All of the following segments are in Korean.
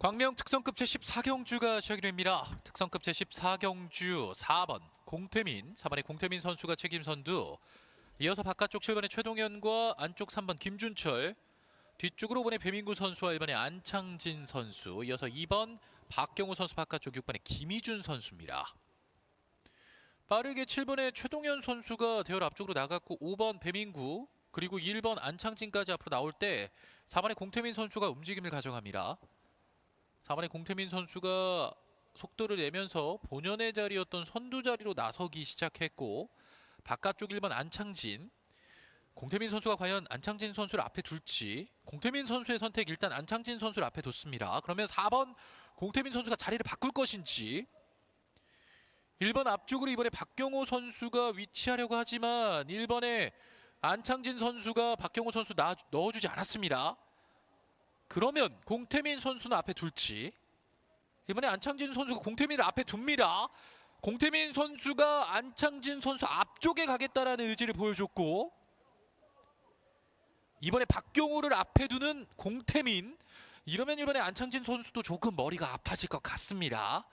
광명 특성급 제14경주가 시작이 됩니다. 특성급 제14경주 4번 공태민, 4번의 공태민 선수가 책임 선두. 이어서 바깥쪽 7번의 최동현과 안쪽 3번 김준철, 뒤쪽으로 5번의 배민구 선수와 1번의 안창진 선수, 이어서 2번 박경호 선수 바깥쪽 6번의 김희준 선수입니다. 빠르게 7번의 최동현 선수가 대열 앞쪽으로 나갔고 5번 배민구 그리고 1번 안창진까지 앞으로 나올 때 4번의 공태민 선수가 움직임을 가져갑니다. 4번의 공태민 선수가 속도를 내면서 본연의 자리였던 선두 자리로 나서기 시작했고 바깥쪽 1번 안창진 공태민 선수가 과연 안창진 선수를 앞에 둘지 공태민 선수의 선택 일단 안창진 선수를 앞에 뒀습니다. 그러면 4번 공태민 선수가 자리를 바꿀 것인지 1번 앞쪽으로 이번에 박경호 선수가 위치하려고 하지만 1번에 안창진 선수가 박경호 선수 나, 넣어주지 않았습니다. 그러면 공태민 선수는 앞에 둘지 이번에 안창진 선수가 공태민을 앞에 둡니다. 공태민 선수가 안창진 선수 앞쪽에 가겠다라는 의지를 보여줬고 이번에 박경호를 앞에 두는 공태민 이러면 이번에 안창진 선수도 조금 머리가 아파질 것 같습니다.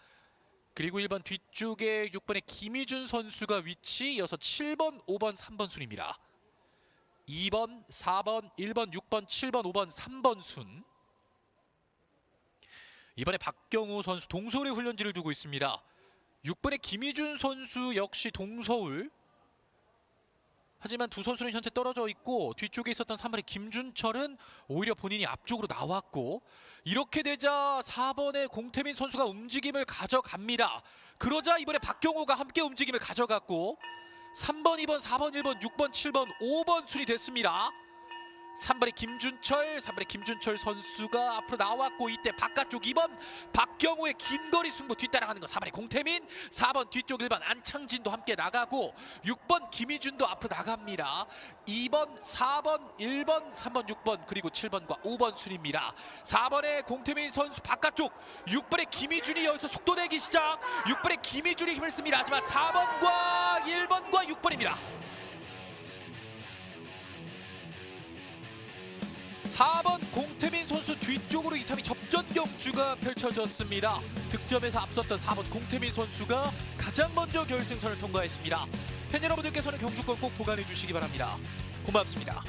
그리고 1번 뒤쪽에 6번의 김희준 선수가 위치 이어서 7번, 5번, 3번 순입니다. 2번, 4번, 1번, 6번, 7번, 5번, 3번 순. 이번에 박경우 선수 동서울에 훈련지를 두고 있습니다. 6번의 김희준 선수 역시 동서울. 하지만 두 선수는 현재 떨어져 있고 뒤쪽에 있었던 3번의 김준철은 오히려 본인이 앞쪽으로 나왔고 이렇게 되자 4번의 공태민 선수가 움직임을 가져갑니다. 그러자 이번에 박경호가 함께 움직임을 가져갔고 3번, 2번, 4번, 1번, 6번, 7번, 5번 순이 됐습니다. 3번의 김준철, 3번의 김준철 선수가 앞으로 나왔고 이때 바깥쪽 2번 박경호의 긴 거리 승부 뒤따라가는 거 4번의 공태민, 4번 뒤쪽 1번 안창진도 함께 나가고 6번 김희준도 앞으로 나갑니다. 2번, 4번, 1번, 3번, 6번 그리고 7번과 5번 순입니다. 4번의 공태민 선수 바깥쪽 6번의 김희준이 여기서 속도 내기 시작 6번의 김희준이 힘을 씁니다. 하지만 4번과 1번과 6번입니다. 4번 공태민 선수 뒤쪽으로 2, 3위 접전 경주가 펼쳐졌습니다. 득점에서 앞섰던 4번 공태민 선수가 가장 먼저 결승선을 통과했습니다. 팬 여러분들께서는 경주권 꼭 보관해 주시기 바랍니다. 고맙습니다.